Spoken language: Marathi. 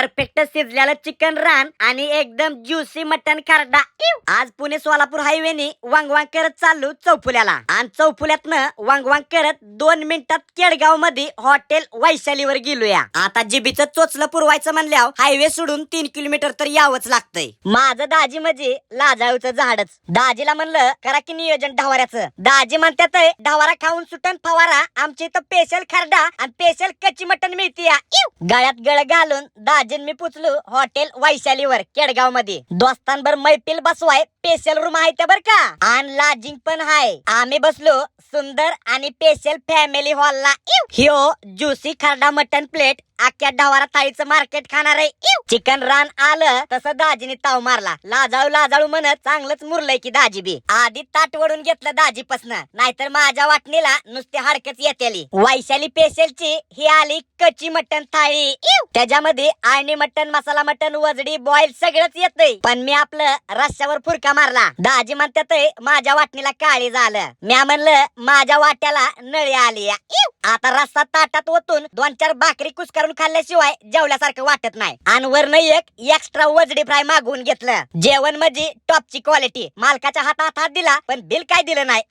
परफेक्ट शिजलेलं चिकन रान आणि एकदम ज्युसी मटन खारडा. आज पुणे सोलापूर हायवेने वांग वांग करत चाललो चौफुल्याला. आणि चौफुल्यातनं वांग वांग करत दोन मिनिटात केडगावमध्ये हॉटेल वैशालीवर गेलोया. आता जिबीचं चोचलं पुरवायचं म्हणल्यावर हायवे सोडून तीन किलोमीटर तर यावंच लागतंय. माझं दाजी म्हणजे लाजाळूचं झाडच. दाजीला म्हणलं करा की नियोजन ढवाऱ्याचं. दाजी म्हणतात ढवारा खाऊन सुटन फवारा आमच्या इथं स्पेशल खरडा आणि स्पेशल कच्ची मटन मिळते गळ्यात गळ घालून राजन मी पुचलो हॉटेल वैशालीवर केडगावमध्ये दोस्तांवर मैफिल बसवाय स्पेशल रूम आहे त्या बर का? आणि लाजिंग पण हाय आम्ही बसलो सुंदर आणि स्पेशल फॅमिली हॉलला ह्यो ज्युसी खरडा मटन प्लेट अख्ख्या ढवारा थाळीचं मार्केट खाणार आहे. चिकन रान आलं तसं दाजीने ताव मारला. लाजाळू लाजाळू म्हणत चांगलंच मुरलंय की दाजी बी. आधी ताट वडून घेतलं दाजीपासनं. नाहीतर माझ्या वाटणीला नुसते हरकत येतेली. वैशाली पेशलची ही आली कच्ची मटन थाळी. त्याच्यामध्ये आणि मटन मसाला मटन वजडी बॉईल सगळंच येतंय. पण मी आपलं रस्त्यावर फुरका मारला. दाजी म्हणतात माझ्या वाटणीला काळी झालं. म्या म्हणलं माझ्या वाट्याला नळी आली आता रस्सा ताटात ओतून दोन चार भाकरी कुसकारून खाल्ल्याशिवाय जेवल्यासारखं वाटत नाही. आणि वरनं एक एक्स्ट्रा वजडी फ्राय मागवून घेतलं. जेवण म्हणजे टॉपची क्वालिटी मालकाच्या हातात हात दिला पण बिल काय दिलं नाही.